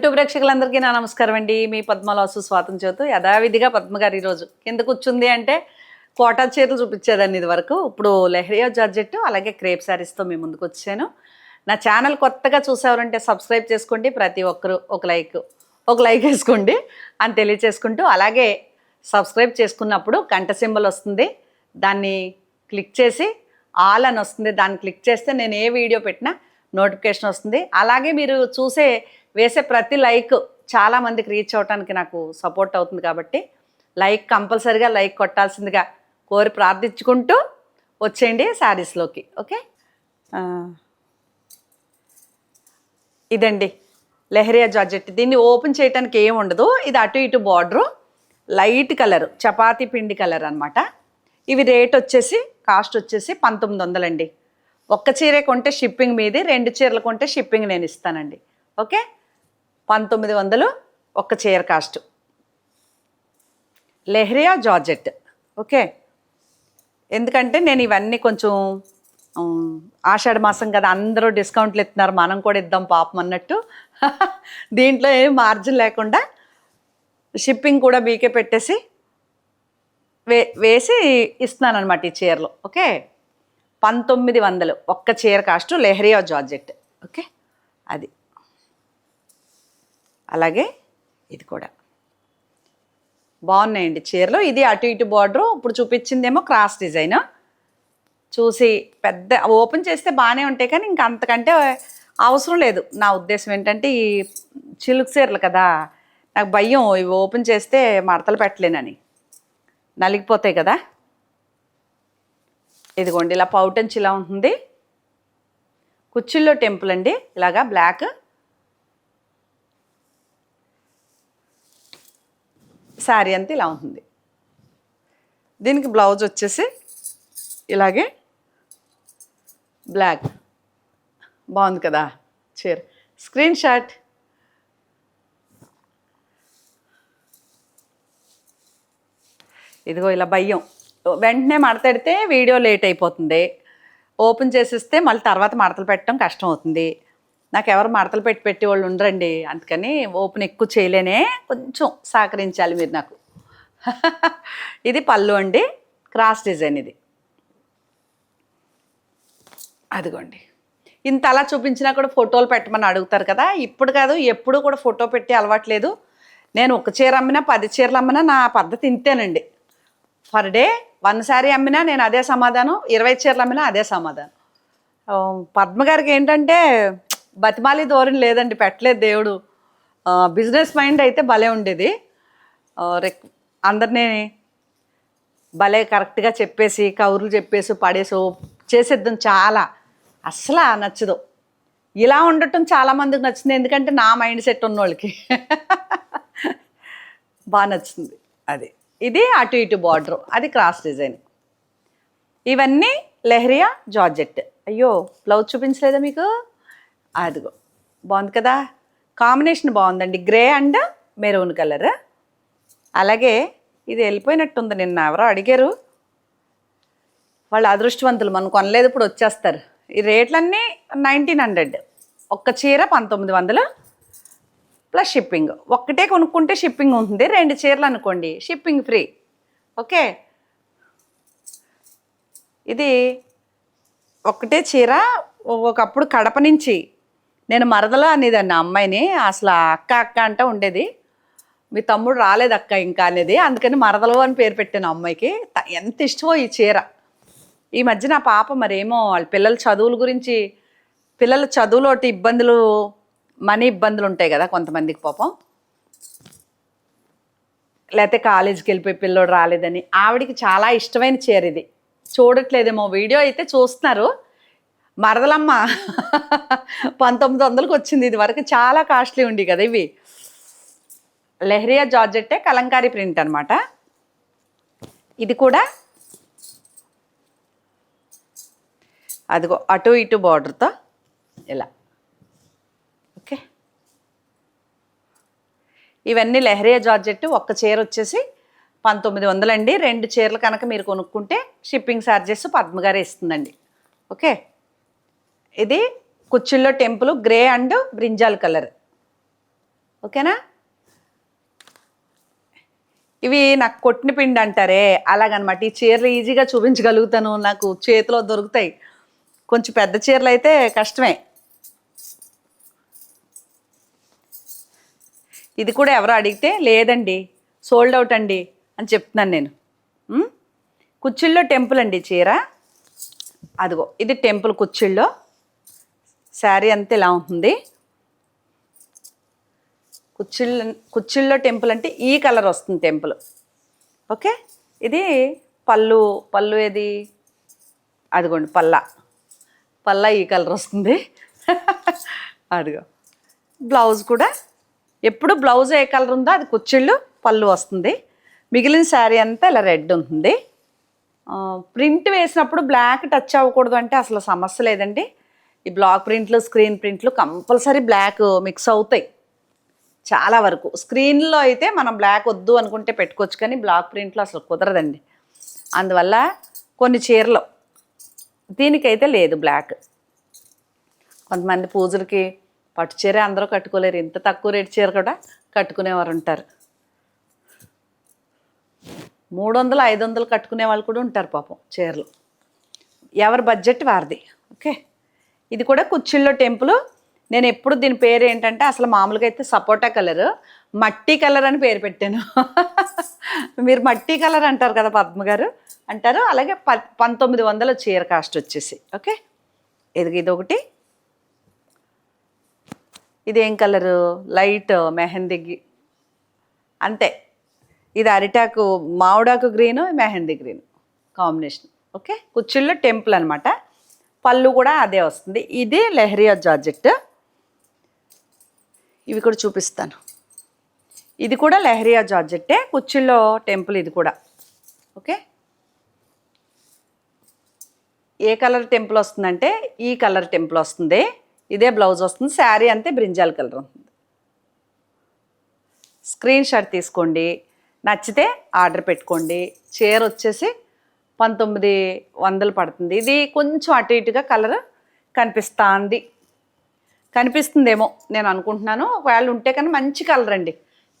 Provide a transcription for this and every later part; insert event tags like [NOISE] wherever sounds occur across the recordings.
YouTube ప్రేక్షకులందరికీ నా నమస్కారం అండి. మీ పద్మలాసు స్వాతం చేతు యథావిధిగా పద్మగారు ఈరోజు కింద కూర్చుంది అంటే కోటా చీరలు చూపించేదాన్ని ఇది వరకు. ఇప్పుడు లెహరియా జార్జెట్ అలాగే క్రేప్ శారీస్తో మీ ముందుకు వచ్చాను. నా ఛానల్ కొత్తగా చూసేవారంటే సబ్స్క్రైబ్ చేసుకోండి. ప్రతి ఒక్కరు ఒక లైక్ ఒక లైక్ వేసుకోండి అని తెలియచేసుకుంటూ అలాగే సబ్స్క్రైబ్ చేసుకున్నప్పుడు గంట సింబల్ వస్తుంది. దాన్ని క్లిక్ చేసి ఆల్ అని వస్తుంది. దాన్ని క్లిక్ చేస్తే నేను ఏ వీడియో పెట్టినా నోటిఫికేషన్ వస్తుంది. అలాగే మీరు చూసే వేసే ప్రతి లైక్ చాలామందికి రీచ్ అవడానికి నాకు సపోర్ట్ అవుతుంది కాబట్టి లైక్ కంపల్సరిగా లైక్ కొట్టాల్సిందిగా కోరి ప్రార్థించుకుంటూ వచ్చేయండి శారీస్లోకి ఓకే? ఇదండి లెహరియా జార్జెట్. దీన్ని ఓపెన్ చేయడానికి ఏమి ఉండదు. ఇది అటు ఇటు బార్డరు. లైట్ కలర్ చపాతీ పిండి కలర్ అనమాట ఇవి రేట్ వచ్చేసి కాస్ట్ వచ్చేసి పంతొమ్మిది వందలండి. ఒక్క చీరే కొంటే షిప్పింగ్ మీది రెండు చీరలు కొంటే షిప్పింగ్ నేను ఇస్తానండి. ఓకే? పంతొమ్మిది వందలు ఒక్క చీర కాస్ట్. లెహరియా జార్జెట్. ఓకే? ఎందుకంటే నేను ఇవన్నీ కొంచెం ఆషాఢ మాసం కదా అందరూ డిస్కౌంట్లు ఇస్తున్నారు. మనం కూడా ఇద్దాం పాపం అన్నట్టు. [LAUGHS] దీంట్లో ఏం మార్జిన్ లేకుండా షిప్పింగ్ కూడా మీకే పెట్టేసి వే వేసి ఇస్తున్నానమాట అనమాట ఈ చీరలు. ఓకే? పంతొమ్మిది వందలు ఒక్క చీర కాస్ట్ లెహరియా జార్జెట్. ఓకే? అది. అలాగే ఇది కూడా. బాగున్నాయండి చీరలు. ఇది అటు ఇటు బార్డరు ఇప్పుడు చూపించిందేమో క్రాస్ డిజైన్ చూసి పెద్ద ఓపెన్ చేస్తే బాగానే ఉంటాయి కానీ ఇంకా అంతకంటే అవసరం లేదు. నా ఉద్దేశం ఏంటంటే ఈ చిలుకు చీరలు కదా. నాకు భయం ఇవి ఓపెన్ చేస్తే మడతలు పెట్టలేనని. నలిగిపోతాయి కదా. ఇదిగోండి ఇలా పౌటంచి ఇలా ఉంటుంది. కుచ్చిల్లో టెంపుల్ అండి. ఇలాగా బ్లాక్ శారీ అంతా ఇలా ఉంటుంది. దీనికి బ్లౌజ్ వచ్చేసి ఇలాగే బ్లాక్. బాగుంది కదా? చీర. Screenshot. ఇదిగో ఇలా భయం వెంటనే మడతెడితే వీడియో లేట్ అయిపోతుంది. ఓపెన్ చేసిస్తే మళ్ళీ తర్వాత మడతలు పెట్టడం కష్టం అవుతుంది. నాకు ఎవరు మడతలు పెట్టి పెట్టి వాళ్ళు ఉండరండి. అందుకని ఓపెన్ ఎక్కువ చేయలేనే కొంచెం సహకరించాలి మీరు నాకు. [LAUGHS] ఇది పళ్ళు అండి. క్రాస్ డిజైన్ ఇది. అదిగోండి. ఇంత అలా చూపించినా కూడా ఫోటోలు పెట్టమని అడుగుతారు కదా. ఇప్పుడు కాదు ఎప్పుడు కూడా ఫోటో పెట్టి అలవాట్లేదు. నేను ఒక చీర అమ్మినా పది చీరలు అమ్మినా నా పద్ధతి ఇంతేనండి. పర్ డే వన్ శారీ అమ్మినా నేను అదే సమాధానం ఇరవై చీరలు అమ్మినా అదే సమాధానం. పద్మ గారికి ఏంటంటే బతిమాలి ధోరణి లేదండి పెట్టలేదు దేవుడు. బిజినెస్ మైండ్ అయితే భలే ఉండేది. రెక్ అందరినీ భలే కరెక్ట్గా చెప్పేసి కౌరులు చెప్పేసి పడేసి చేసేద్దాం చాలా. అస్సలు నచ్చదు. ఇలా ఉండటం చాలా మందికి నచ్చింది. ఎందుకంటే నా మైండ్ సెట్ ఉన్నోళ్ళకి. బాగా నచ్చింది అది. ఇది అటు ఇటు బార్డర్. అది క్రాస్ డిజైన్. ఇవన్నీ లెహరియా జార్జెట్. అయ్యో బ్లౌజ్ చూపించలేదా మీకు? అదిగో. బాగుంది కదా? కాంబినేషన్ బాగుందండి. Grey and maroon colour. అలాగే ఇది వెళ్ళిపోయినట్టుంది. నిన్న ఎవరో అడిగారు. వాళ్ళు అదృష్టవంతులు. మనం కొనలేదు ఇప్పుడు వచ్చేస్తారు. ఈ రేట్లన్నీ నైన్టీన్ హండ్రెడ్. ఒక్క చీర పంతొమ్మిది వందలు ప్లస్ షిప్పింగ్. ఒక్కటే కొనుక్కుంటే షిప్పింగ్ ఉంటుంది. రెండు చీరలు అనుకోండి. Shipping free. ఓకే? ఇది ఒకటే చీర ఒకప్పుడు కడప నుంచి నేను మరదల అనేదాన్ని అమ్మాయిని. అసలు అక్క అక్క అంట ఉండేది. మీ తమ్ముడు రాలేదు అక్క ఇంకా అనేది. అందుకని మరదలు అని పేరు పెట్టాను అమ్మాయికి. త- ఎంత ఇష్టమో ఈ చీర. ఈ మధ్య నా పాప మరేమో వాళ్ళ పిల్లల చదువుల గురించి పిల్లల చదువులోటి ఇబ్బందులు మనీ ఇబ్బందులు ఉంటాయి కదా కొంతమందికి పాపం. లేకపోతే కాలేజీకి వెళ్ళిపోయి పిల్లోడు రాలేదని. ఆవిడికి చాలా ఇష్టమైన చీర ఇది. చూడట్లేదేమో. వీడియో అయితే చూస్తున్నారు. మరదలమ్మ. పంతొమ్మిది వందలకు వచ్చింది. ఇది వరకు చాలా కాస్ట్లీ ఉండి కదా ఇవి. లెహరియా జార్జెట్టే కలంకారీ ప్రింట్ అనమాట ఇది కూడా అదిగో అటు ఇటు బార్డర్తో ఇలా. ఓకే. ఇవన్నీ లెహరియా జార్జెట్ ఒక్క చీర వచ్చేసి పంతొమ్మిది వందలండి. రెండు చీరలు కనుక మీరు కొనుక్కుంటే షిప్పింగ్ ఛార్జెస్ పద్మగారే ఇస్తుందండి ఓకే. ఇది కుచ్చిల్లో temple grey and brinjal colour. ఓకేనా? ఇవి నాకు కొట్టిన పిండి అంటారే అలాగనమాట. ఈ చీరలు ఈజీగా చూపించగలుగుతాను నాకు చేతిలో దొరుకుతాయి. కొంచెం పెద్ద చీరలు అయితే కష్టమే. ఇది కూడా ఎవరో అడిగితే లేదండి సోల్డ్ అవుట్ అండి అని చెప్తున్నాను నేను. ఉం? కుచ్చిళ్ళో టెంపుల్ అండి చీర. అదిగో ఇది టెంపుల్ కుచ్చిళ్ళో శారీ అంతా ఇలా ఉంటుంది. కుచ్చిళ్ళ కుచ్చిళ్ళో టెంపుల్ అంటే ఈ కలర్ వస్తుంది టెంపుల్. ఓకే? ఇది పళ్ళు పళ్ళు ఏది? అదిగోండి పల్ల పల్ల ఈ కలర్ వస్తుంది. [LAUGHS] అదిగో. బ్లౌజ్ కూడా. ఎప్పుడు బ్లౌజ్ ఏ కలర్ ఉందో అది కుచ్చిళ్ళు పళ్ళు వస్తుంది. మిగిలిన శారీ అంతా ఇలా రెడ్ ఉంటుంది. ప్రింట్ వేసినప్పుడు బ్లాక్ టచ్ అవ్వకూడదు అంటే అసలు సమస్య లేదండి. ఈ బ్లాక్ ప్రింట్లు స్క్రీన్ ప్రింట్లు కంపల్సరీ బ్లాక్ మిక్స్ అవుతాయి. చాలా వరకు. స్క్రీన్లో అయితే మనం బ్లాక్ వద్దు అనుకుంటే పెట్టుకోవచ్చు కానీ బ్లాక్ ప్రింట్లో అసలు కుదరదండి. అందువల్ల కొన్ని చీరలు. దీనికైతే లేదు బ్లాక్. కొంతమంది పూజలకి పట్టు చీర అందరూ కట్టుకోలేరు. ఇంత తక్కువ రేటు చీర కూడా కట్టుకునేవారు ఉంటారు. మూడు వందలు ఐదు వందలు కట్టుకునే వాళ్ళు కూడా ఉంటారు పాపం చీరలు. ఎవరి బడ్జెట్ వారిది. ఓకే? ఇది కూడా కుచ్చిళ్ళో టెంపుల్. నేను ఎప్పుడు దీని పేరు ఏంటంటే అసలు మామూలుగా అయితే సపోటా కలర్. మట్టి కలర్ అని పేరు పెట్టాను. [LAUGHS] మీరు మట్టి కలర్ అంటారు కదా పద్మ గారు. అంటారు. అలాగే ప పంతొమ్మిది వందల చీర కాస్ట్ వచ్చేసి. ఓకే? ఇది ఇది ఒకటి. ఇది ఏం కలరు? లైట్ మెహందీ అంతే. ఇది అరిటాకు మామిడాకు green mehndi green combination. Okay? కుచ్చిళ్ళు temple అనమాట పళ్ళు కూడా అదే వస్తుంది. ఇది లెహరియా జార్జెట్. ఇవి కూడా చూపిస్తాను. ఇది కూడా లెహరియా జార్జెట్టే కుచ్చిల్లో టెంపుల్ ఇది కూడా. ఓకే? ఏ కలర్ టెంపుల్ వస్తుందంటే ఈ కలర్ టెంపుల్ వస్తుంది. ఇదే బ్లౌజ్ వస్తుంది. శారీ అంతే బ్రింజాల్ కలర్ ఉంటుంది స్క్రీన్ షాట్ తీసుకోండి. నచ్చితే ఆర్డర్ పెట్టుకోండి. చీర వచ్చేసి పంతొమ్మిది వందలు పడుతుంది. ఇది కొంచెం అటు ఇటుగా కలర్ కనిపిస్తుంది. కనిపిస్తుందేమో నేను అనుకుంటున్నాను. ఒకవేళ ఉంటే కానీ మంచి కలర్ అండి.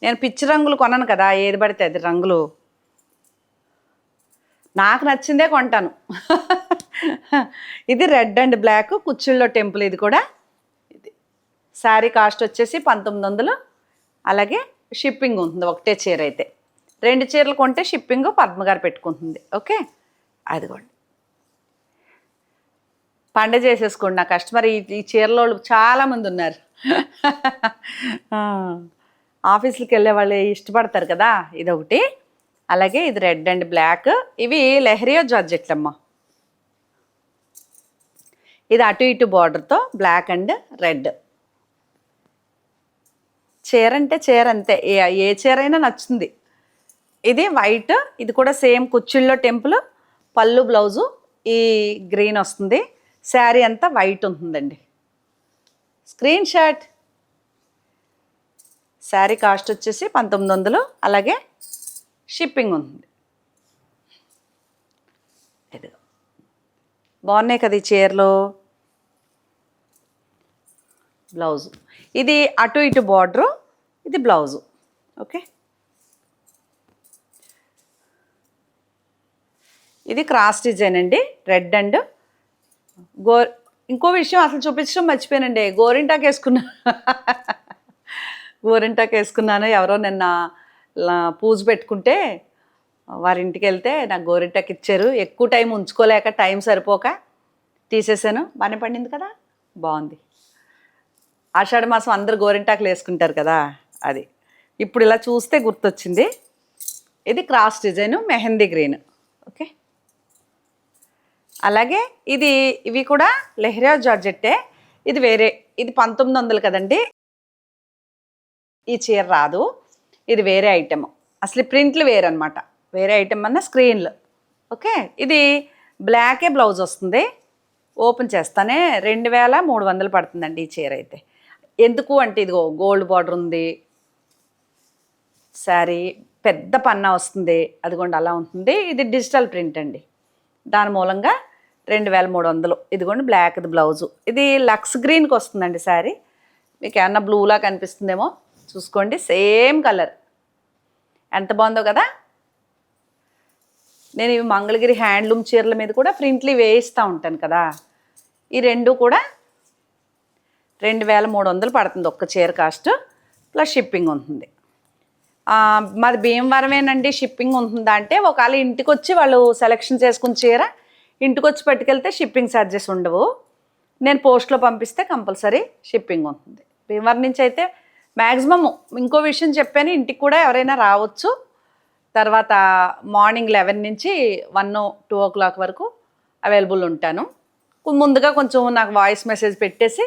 నేను పిచ్చి రంగులు కొనను కదా ఏది పడితే అది రంగులు. నాకు నచ్చిందే కొంటాను. ఇది రెడ్ అండ్ బ్లాక్ కుచ్చుళ్ళో టెంపుల్ ఇది కూడా. ఇది శారీ కాస్ట్ వచ్చేసి పంతొమ్మిది వందలు. అలాగే షిప్పింగ్ ఉంటుంది ఒకటే చీర అయితే. రెండు చీరలు కొంటే షిప్పింగ్ పద్మగారు పెట్టుకుంటుంది. ఓకే? అదిగోండి. పండగ చేసేసుకోండి నా కస్టమర్. ఈ ఈ చీరలో వాళ్ళు చాలామంది ఉన్నారు. ఆ, వెళ్ళే వాళ్ళు ఇష్టపడతారు కదా ఇదొకటి. అలాగే ఇది రెడ్ అండ్ బ్లాక్. ఇవి లెహరియో జార్జెట్లమ్మ. ఇది అటు ఇటు బార్డర్తో బ్లాక్ అండ్ రెడ్. చీర అంటే చీర అంతే. ఏ ఏ చీర అయినా నచ్చుతుంది. ఇది వైట్ ఇది కూడా సేమ్ కుచ్చిళ్ళో టెంపుల్ పళ్ళు బ్లౌజు ఈ గ్రీన్ వస్తుంది. శారీ అంతా వైట్ ఉంటుందండి. Screen shot. శారీ కాస్ట్ వచ్చేసి పంతొమ్మిది వందలు. అలాగే షిప్పింగ్ ఉంది. బాగున్నాయి కదా ఈ చీరలు? బ్లౌజు. ఇది అటు ఇటు బార్డరు ఇది బ్లౌజు. ఓకే? ఇది క్రాస్ డిజైన్ అండి. రెడ్ అండ్ గో ఇంకో విషయం అసలు చూపించడం మర్చిపోయానండి. గోరింటాకు వేసుకున్నా. గోరింటాకు వేసుకున్నాను. ఎవరో నిన్న పూజ పెట్టుకుంటే వారింటికి వెళ్తే నాకు గోరింటాకు ఇచ్చారు. ఎక్కువ టైం ఉంచుకోలేక టైం సరిపోక తీసేసాను. బాగానే పండింది కదా? బాగుంది. ఆషాఢ మాసం అందరు గోరింటాకులు వేసుకుంటారు కదా? అది. ఇప్పుడు ఇలా చూస్తే గుర్తొచ్చింది. ఇది cross design mehndi green. Okay? అలాగే ఇది ఇవి కూడా లెహ్రా జార్జెట్టే. ఇది వేరే ఇది పంతొమ్మిది వందలు కదండి. ఈ చీర రాదు. ఇది వేరే ఐటెం అసలు ప్రింట్లు వేరనమాట వేరే ఐటెం అన్న స్క్రీన్లు. ఓకే? ఇది బ్లాకే బ్లౌజ్ వస్తుంది. ఓపెన్ చేస్తానే రెండు వేల మూడు వందలు పడుతుందండి ఈ చీర అయితే. ఎందుకు అంటే ఇదిగో గోల్డ్ బార్డర్ ఉంది. శారీ పెద్ద పన్నా వస్తుంది. అదిగోండి అలా ఉంటుంది. ఇది డిజిటల్ ప్రింట్ అండి. దాని మూలంగా రెండు వేల మూడు వందలు. ఇదిగోండి బ్లాక్ది బ్లౌజు. ఇది లక్స్ గ్రీన్కి వస్తుందండి శారీ. మీకు ఏమన్నా బ్లూలా కనిపిస్తుందేమో చూసుకోండి. Same colour. ఎంత బాగుందో కదా? నేను ఇవి మంగళగిరి హ్యాండ్లూమ్ చీరల మీద కూడా ప్రింట్లు వేయిస్తూ ఉంటాను కదా. ఈ రెండు కూడా రెండు వేల మూడు వందలు పడుతుంది ఒక్క చీర కాస్ట్ ప్లస్ షిప్పింగ్ ఉంటుంది. మరి మాది భీమవరమేనండి. షిప్పింగ్ ఉంటుందా అంటే ఒకవేళ ఇంటికి వచ్చి వాళ్ళు సెలెక్షన్ చేసుకుని చీర ఇంటికి వచ్చి పట్టుకెళ్తే షిప్పింగ్ ఛార్జెస్ ఉండవు. నేను పోస్ట్లో పంపిస్తే కంపల్సరీ షిప్పింగ్ ఉంటుంది. భీమవరం నుంచి అయితే మ్యాక్సిమం ఇంకో విషయం చెప్పాను ఇంటికి కూడా ఎవరైనా రావచ్చు. తర్వాత మార్నింగ్ లెవెన్ నుంచి వన్ టూ ఓ క్లాక్ వరకు అవైలబుల్ ఉంటాను. ముందుగా కొంచెం నాకు వాయిస్ మెసేజ్ పెట్టేసి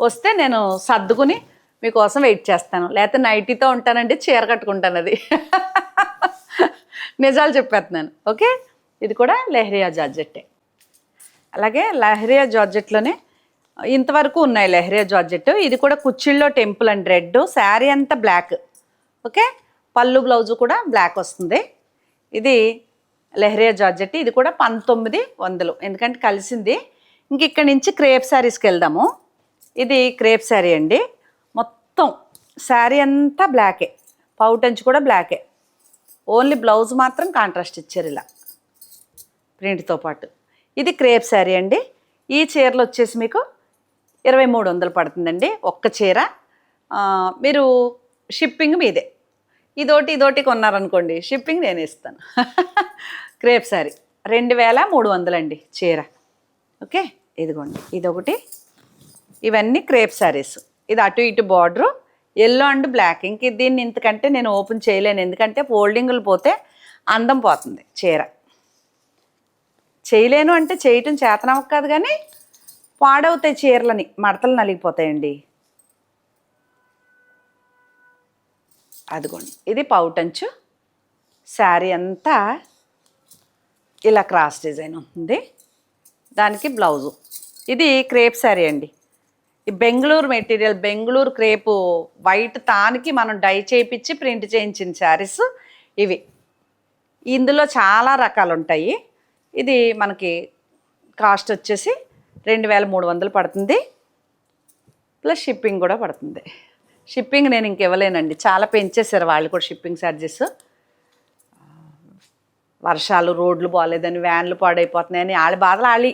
వస్తే నేను సర్దుకుని మీకోసం వెయిట్ చేస్తాను. లేకపోతే నైటీతో ఉంటానండి చీర కట్టుకుంటాను అది. [LAUGHS] నిజాలు చెప్పేస్తున్నాను. ఓకే? ఇది కూడా లెహరియా జార్జెట్టే. అలాగే లహరియా జార్జెట్లోనే ఇంతవరకు ఉన్నాయి లెహరియా జార్జెట్. ఇది కూడా కుచ్చిళ్ళో టెంపుల్ అండ్ రెడ్ శారీ అంతా బ్లాక్. ఓకే? పళ్ళు బ్లౌజు కూడా బ్లాక్ వస్తుంది. ఇది లెహరియా జార్జెట్. ఇది కూడా పంతొమ్మిది వందలు. ఎందుకంటే కలిసింది. ఇంక ఇక్కడి నుంచి క్రేప్ శారీస్కి వెళ్దాము. ఇది క్రేప్ శారీ అండి. మొత్తం శారీ అంతా బ్లాకే. పౌటంచ్ కూడా బ్లాకే. ఓన్లీ బ్లౌజ్ మాత్రం కాంట్రాస్ట్ ఇచ్చారు ఇలా. ప్రింట్తో పాటు. ఇది క్రేప్ శారీ అండి. ఈ చీరలు వచ్చేసి మీకు ఇరవై మూడు వందలు పడుతుందండి ఒక్క చీర. మీరు షిప్పింగ్ మీదే. ఇదోటి ఇదోటి కొన్నారనుకోండి షిప్పింగ్ నేను ఇస్తాను. [LAUGHS] క్రేప్ శారీ రెండు వేల మూడు వందలండి చీర. ఓకే ఇదిగోండి ఇదొకటి. ఇవన్నీ క్రేప్ శారీస్. ఇది అటు ఇటు బార్డరు ఎల్లో అండ్ బ్లాక్. ఇంక దీన్ని ఇంతకంటే నేను ఓపెన్ చేయలేను ఎందుకంటే ఫోల్డింగ్లు పోతే అందం పోతుంది చీర. చేయలేను అంటే చేయటం చేతనవ్వక కాదు కానీ పాడవుతాయి చీరలని మడతలు నలిగిపోతాయండి. అదిగోండి ఇది పౌటంచు. శారీ అంతా ఇలా క్రాస్ డిజైన్ ఉంది. దానికి బ్లౌజు. ఇది క్రేప్ శారీ అండి. ఈ Bengaluru material Bengaluru crepe white తానికి మనం డై చేయించి ప్రింట్ చేయించిన శారీస్ ఇవి. ఇందులో చాలా రకాలు ఉంటాయి ఇది మనకి కాస్ట్ వచ్చేసి రెండు వేల మూడు వందలు పడుతుంది. ప్లస్ షిప్పింగ్ కూడా పడుతుంది. షిప్పింగ్ నేను ఇంక ఇవ్వలేనండి. చాలా పెంచేశారు వాళ్ళు కూడా షిప్పింగ్ ఛార్జెస్ వర్షాలు రోడ్లు బాగాలేదని వ్యాన్లు పాడైపోతున్నాయని వాళ్ళ బాధలు వాళ్ళి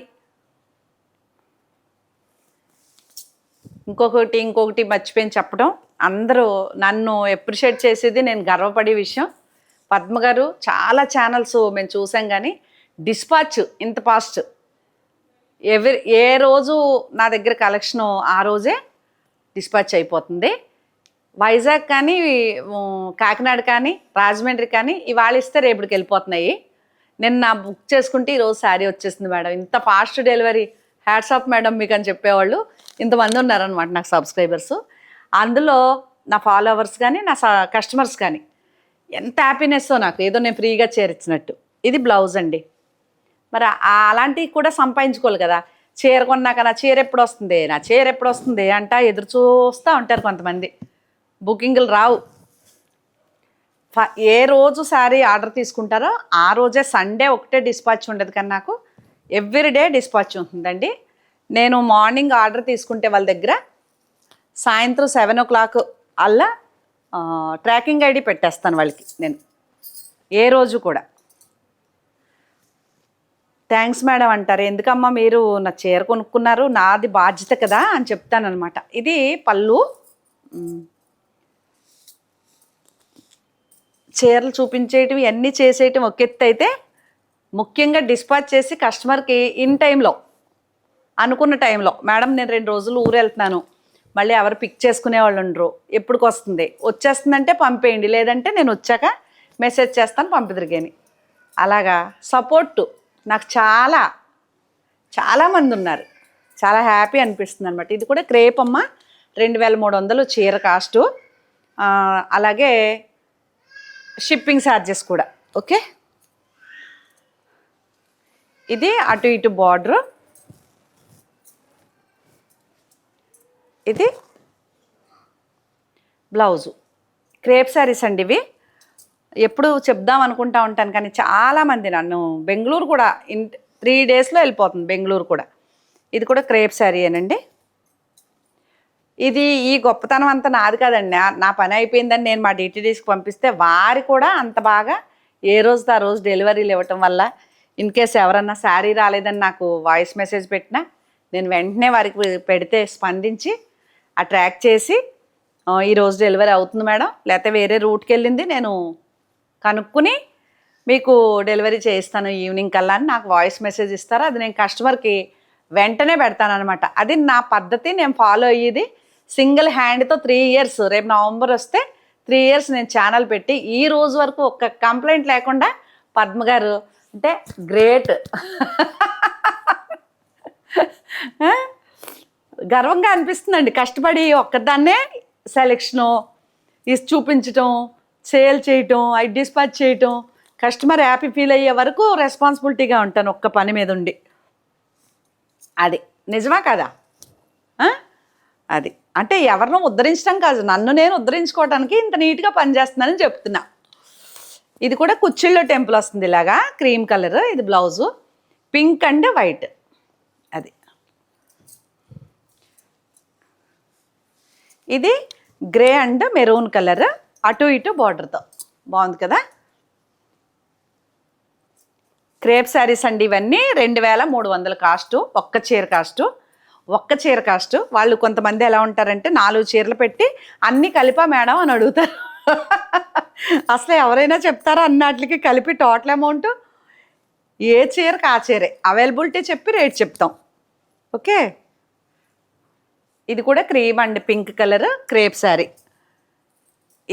ఇంకొకటి ఇంకొకటి మర్చిపోయి చెప్పడం. అందరూ నన్ను ఎప్రిషియేట్ చేసేది నేను గర్వపడే విషయం. పద్మ గారు చాలా ఛానల్స్ మేము చూసాం కానీ డిస్పాచ్ ఇంత ఫాస్ట్ ఎవరి ఏ రోజు నా దగ్గర కలెక్షన్ ఆ రోజే డిస్పాచ్ అయిపోతుంది. వైజాగ్ కానీ కాకినాడ కానీ రాజమండ్రి కానీ ఇవాళ ఇస్తే రేపటికి వెళ్ళిపోతున్నాయి. నిన్న బుక్ చేసుకుంటే ఈరోజు శారీ వచ్చేసింది మేడం. ఇంత fast delivery hats off madam మీకు అని చెప్పేవాళ్ళు. ఇంతమంది ఉన్నారనమాట నాకు సబ్స్క్రైబర్స్ అందులో నా ఫాలోవర్స్ కానీ నా కస్టమర్స్ కానీ ఎంత హ్యాపీనెస్ నాకు. ఏదో నేను ఫ్రీగా చేర్చినట్టు ఇది బ్లౌజ్ అండి. మరి అలాంటివి కూడా సంపాదించుకోవాలి కదా. చీర కొన్నాక నా చీర ఎప్పుడు వస్తుంది? నా చీర ఎప్పుడు వస్తుంది? అంట ఎదురు చూస్తూ ఉంటారు కొంతమంది. బుకింగ్లు రావు. ఫ- ఏ రోజు శారీ ఆర్డర్ తీసుకుంటారో ఆ రోజే సండే ఒకటే డిస్పాచ్ ఉండదు కానీ నాకు ఎవ్రీడే డిస్పాచ్ ఉంటుందండి. నేను మార్నింగ్ ఆర్డర్ తీసుకుంటే వాళ్ళ దగ్గర సాయంత్రం సెవెన్ ఓ క్లాక్ అల్లా ట్రాకింగ్ ఐడి పెట్టేస్తాను వాళ్ళకి నేను. ఏ రోజు కూడా. థ్యాంక్స్ మేడం అంటారు. ఎందుకమ్మా మీరు నా చీర కొనుక్కున్నారు? నాది బాధ్యత కదా అని చెప్తానమాట ఇది పళ్ళు. చీరలు చూపించేయటం ఇవన్నీ చేసేయటం ఒక ఎత్తు అయితే ముఖ్యంగా డిస్పాచ్ చేసి కస్టమర్కి ఇన్ టైంలో అనుకున్న టైంలో మేడం నేను రెండు రోజులు ఊరు వెళ్తున్నాను. మళ్ళీ ఎవరు పిక్ చేసుకునే వాళ్ళు ఉండరు. ఎప్పటికి వస్తుంది వచ్చేస్తుందంటే పంపేయండి. లేదంటే నేను వచ్చాక మెసేజ్ చేస్తాను పంపిదిరిగాని అలాగా. సపోర్టు నాకు చాలా చాలామంది ఉన్నారు. చాలా హ్యాపీ అనిపిస్తుంది అనమాట ఇది కూడా క్రేప్ అమ్మ రెండు వేల మూడు వందలు చీర కాస్టు. అలాగే షిప్పింగ్ ఛార్జెస్ కూడా ఓకే? ఇది అటు ఇటు బార్డరు. ఇది బ్లౌజు. క్రేప్ శారీస్ అండి ఇవి. ఎప్పుడు చెప్దాం అనుకుంటా ఉంటాను కానీ చాలామంది నన్ను బెంగళూరు కూడా ఇన్ త్రీ డేస్లో వెళ్ళిపోతుంది బెంగళూరు కూడా. ఇది కూడా క్రేప్ శారీ అనండి ఇది ఈ గొప్పతనం అంతా నాది కాదండి. నా- పని అయిపోయిందని నేను మా డిటీడీస్కి పంపిస్తే వారి కూడా అంత బాగా ఏ రోజు ఆ రోజు డెలివరీలు ఇవ్వటం వల్ల ఇన్ కేస్ ఎవరన్నా శారీ రాలేదని నాకు వాయిస్ మెసేజ్ పెట్టినా నేను వెంటనే వారికి పెడితే స్పందించి ఆ ట్రాక్ చేసి ఈరోజు ఈ రోజు డెలివరీ అవుతుంది మేడం. లేకపోతే వేరే రూట్కి వెళ్ళింది నేను కనుక్కుని మీకు డెలివరీ చేయిస్తాను ఈవినింగ్ కల్లా అని నాకు వాయిస్ మెసేజ్ ఇస్తారు? అది నేను కస్టమర్కి వెంటనే పెడతాను అనమాట అది నా పద్ధతి నేను ఫాలో అయ్యేది సింగిల్ హ్యాండ్తో త్రీ ఇయర్స్. రేపు నవంబర్ వస్తే త్రీ ఇయర్స్ నేను ఛానల్ పెట్టి ఈ రోజు వరకు ఒక్క కంప్లైంట్ లేకుండా పద్మ గారు అంటే గ్రేట్. గర్వంగా అనిపిస్తుందండి. కష్టపడి ఒక్కదాన్నే సెలెక్షను ఇది చూపించటం సేల్ చేయటం ఐ డిస్పాచ్ చేయటం కస్టమర్ హ్యాపీ ఫీల్ అయ్యే వరకు రెస్పాన్సిబిలిటీగా ఉంటాను ఒక్క పని మీద ఉండి. అది. నిజమా కదా? అది. అంటే ఎవరినో ఉద్ధరించడం కాదు. నన్ను నేను ఉద్ధరించుకోవడానికి ఇంత నీట్గా పనిచేస్తున్నానని చెప్తున్నా. ఇది కూడా కుచ్చిళ్ళో టెంపుల్ వస్తుంది ఇలాగా. క్రీమ్ కలర్ ఇది బ్లౌజు. Pink and white. అది. ఇది గ్రే అండ్ మెరూన్ కలర్. అటు ఇటు బార్డర్తో బాగుంది కదా? క్రేప్ శారీస్ అండి ఇవన్నీ రెండు వేల మూడు వందల కాస్టు ఒక్క చీర కాస్టు ఒక్క చీర కాస్టు. వాళ్ళు కొంతమంది ఎలా ఉంటారంటే నాలుగు చీరలు పెట్టి అన్నీ కలిపా మేడం అని అడుగుతారు. అసలు ఎవరైనా చెప్తారా అన్నట్లకి కలిపి టోటల్ అమౌంట్ ఏ చీరకు ఆ చీరే. అవైలబిలిటీ చెప్పి రేట్ చెప్తాం. ఓకే? ఇది కూడా cream and pink colour crepe sari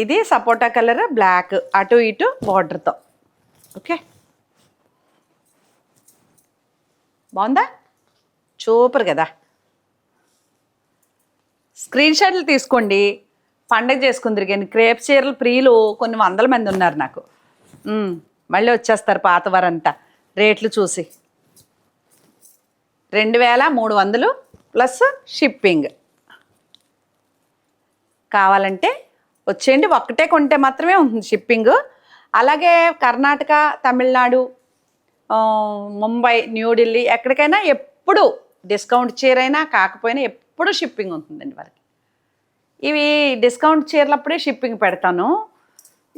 ఇది సపోటా కలర్ బ్లాక్. అటు ఇటు బార్డర్తో ఓకే? బాగుందా? సూపర్ కదా. స్క్రీన్ షాట్లు తీసుకోండి. పండగ చేసుకుందరు కానీ క్రేప్ చీరలు ప్రియులు కొన్ని వందల మంది ఉన్నారు నాకు. మళ్ళీ వచ్చేస్తారు పాత వారంతా. రేట్లు చూసి. రెండు వేల మూడు వందలు ప్లస్ షిప్పింగ్. కావాలంటే వచ్చేయండి. ఒక్కటే కొంటే మాత్రమే ఉంటుంది షిప్పింగ్. అలాగే కర్ణాటక తమిళనాడు ముంబై న్యూఢిల్లీ ఎక్కడికైనా ఎప్పుడు డిస్కౌంట్ చీరైనా కాకపోయినా ఎప్పుడు షిప్పింగ్ ఉంటుందండి వారికి ఇవి డిస్కౌంట్ చీరలప్పుడే షిప్పింగ్ పెడతాను.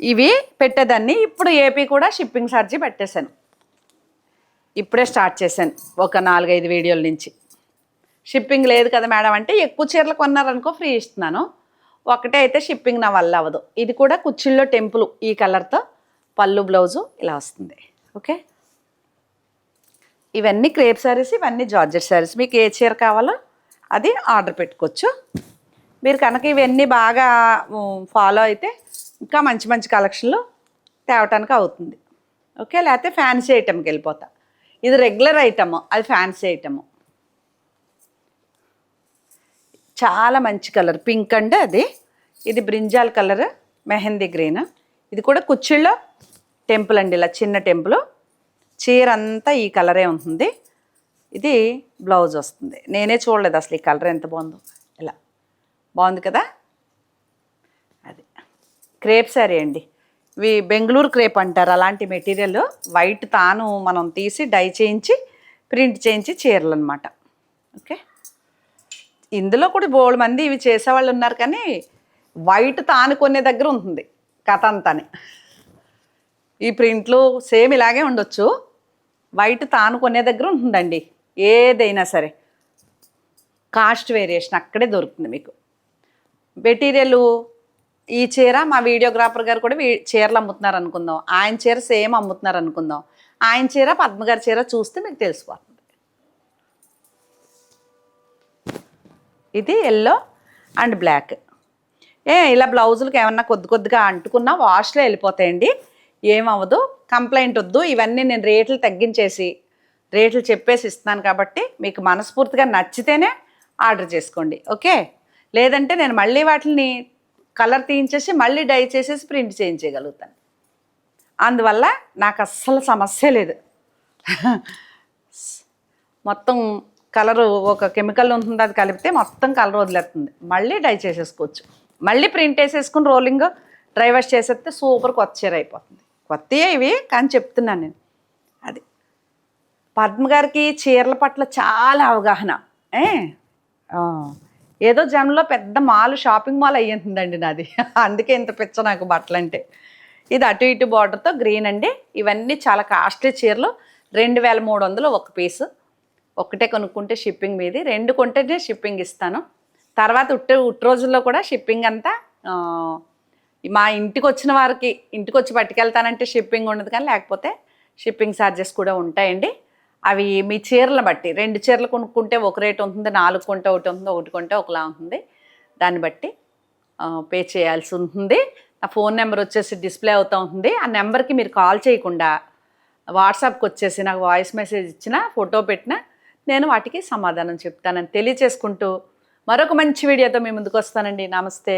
ఇవి పెట్టేదాన్ని. ఇప్పుడు ఏపీ కూడా షిప్పింగ్ ఛార్జీ పెట్టేశాను. ఇప్పుడే స్టార్ట్ చేశాను ఒక నాలుగైదు వీడియోల నుంచి. షిప్పింగ్ లేదు కదా మేడం అంటే ఎక్కువ చీరలు కొన్నారనుకో ఫ్రీ ఇస్తున్నాను. ఒకటే అయితే షిప్పింగ్ నా వల్ల అవ్వదు. ఇది కూడా కుచ్చిల్లో టెంపుల్ ఈ కలర్తో పళ్ళు బ్లౌజు ఇలా వస్తుంది. ఓకే ఇవన్నీ క్రేప్ శారీస్ ఇవన్నీ జార్జెట్ శారీస్ మీకు ఏ చీర కావాలో అది ఆర్డర్ పెట్టుకోవచ్చు. మీరు కనుక ఇవన్నీ బాగా ఫాలో అయితే ఇంకా మంచి మంచి కలెక్షన్లు తేవటానికి అవుతుంది. ఓకే లేకపోతే ఫ్యాన్సీ ఐటమ్కి వెళ్ళిపోతా. ఇది రెగ్యులర్ ఐటమ్ అది ఫ్యాన్సీ ఐటమ్ చాలా మంచి కలర్. పింక్ అండ్ అది. ఇది బ్రింజాల్ కలర్. మెహందీ గ్రీన్. ఇది కూడా కుచ్చిళ్ళ టెంపుల్ అండి ఇలా చిన్న టెంపుల్. చీర అంతా ఈ కలరే ఉంటుంది. ఇది బ్లౌజ్ వస్తుంది. నేనే చూడలేదు అసలు ఈ కలర్ ఎంత బాగుందో. ఇలా. బాగుంది కదా? అది. క్రేప్ శారీ అండి. ఇవి బెంగళూరు క్రేప్ అంటారు. అలాంటి మెటీరియల్ వైట్ తాను మనం తీసి డై చేయించి ప్రింట్ చేయించి చీరలు అనమాట ఓకే? ఇందులో కూడా బోల్ మంది ఇవి చేసేవాళ్ళు ఉన్నారు కానీ వైట్ తాను కొనే దగ్గర ఉంటుంది కథ అంతానే. ఈ ప్రింట్లు సేమ్ ఇలాగే ఉండొచ్చు. వైట్ తాను కొనే దగ్గర ఉంటుందండి. ఏదైనా సరే. కాస్ట్ వేరియేషన్ అక్కడే దొరుకుతుంది మీకు. మెటీరియల్ ఈ చీర మా వీడియోగ్రాఫర్ గారు కూడా చీరలు అమ్ముతున్నారు అనుకుందాం. ఆయన చీర సేమ్ అమ్ముతున్నారు అనుకుందాం. ఆయన చీర పద్మగారి చీర చూస్తే మీకు తెలిసిపోతుంది. ఇది ఎల్లో అండ్ బ్లాక్ ఏ ఇలా బ్లౌజులకు ఏమన్నా కొద్ది కొద్దిగా అంటుకున్నా వాష్లో వెళ్ళిపోతాయండి. ఏమవ్వదు కంప్లైంట్ వద్దు. ఇవన్నీ నేను రేట్లు తగ్గించేసి రేట్లు చెప్పేసి ఇస్తున్నాను కాబట్టి మీకు మనస్ఫూర్తిగా నచ్చితేనే ఆర్డర్ చేసుకోండి. ఓకే? లేదంటే నేను మళ్ళీ వాటిని కలర్ తీయించేసి మళ్ళీ డై చేసేసి ప్రింట్ చేయించగలుగుతాను అందువల్ల నాకు అస్సలు సమస్య లేదు. [LAUGHS] మొత్తం కలర్ ఒక కెమికల్ ఉంటుంది అది కలిపితే మొత్తం కలర్ వదిలేస్తుంది. మళ్ళీ డై చేసేసుకోవచ్చు. మళ్ళీ ప్రింట్ వేసేసుకుని రోలింగ్ డ్రై వాష్ చేసేస్తే సూపర్ కొత్త చీర అయిపోతుంది. కొత్తయే ఇవి కానీ చెప్తున్నాను నేను. అది. పద్మ గారికి చీరల పట్ల చాలా అవగాహన. ఏ? ఏదో జనంలో పెద్ద మాల్ షాపింగ్ మాల్ అయ్యిందండి నాది. [LAUGHS] అందుకే ఇంత పిచ్చ నాకు బట్టలు అంటే ఇది అటు ఇటు బార్డర్తో గ్రీన్ అండి. ఇవన్నీ చాలా కాస్ట్లీ చీరలు. రెండు వేల మూడు వందలు ఒక పీసు ఒకటే కొనుక్కుంటే షిప్పింగ్ మీది. రెండు కొంటేనే షిప్పింగ్ ఇస్తాను. తర్వాత ఉట్టి ఉట్టి రోజుల్లో కూడా షిప్పింగ్ అంతా మా ఇంటికి వచ్చిన వారికి ఇంటికి వచ్చి పట్టుకెళ్తానంటే షిప్పింగ్ ఉండదు కానీ లేకపోతే షిప్పింగ్ ఛార్జెస్ కూడా ఉంటాయండి. అవి మీ చీరలను బట్టి రెండు చీరలు కొనుక్కుంటే ఒక రేట్ ఉంటుంది నాలుగు కొంటే ఒకటి ఉంటుంది ఒకటి కొంటే ఒకలా ఉంటుంది. దాన్ని బట్టి పే చేయాల్సి ఉంటుంది. నా ఫోన్ నెంబర్ వచ్చేసి డిస్ప్లే అవుతూ ఉంటుంది. ఆ నెంబర్కి మీరు కాల్ చేయకుండా వాట్సాప్కి వచ్చేసి నాకు వాయిస్ మెసేజ్ ఇచ్చిన ఫోటో పెట్టిన నేను వాటికి సమాధానం చెప్తానని తెలియచేసుకుంటూ మరొక మంచి వీడియోతో మీ ముందుకు వస్తానండి. నమస్తే.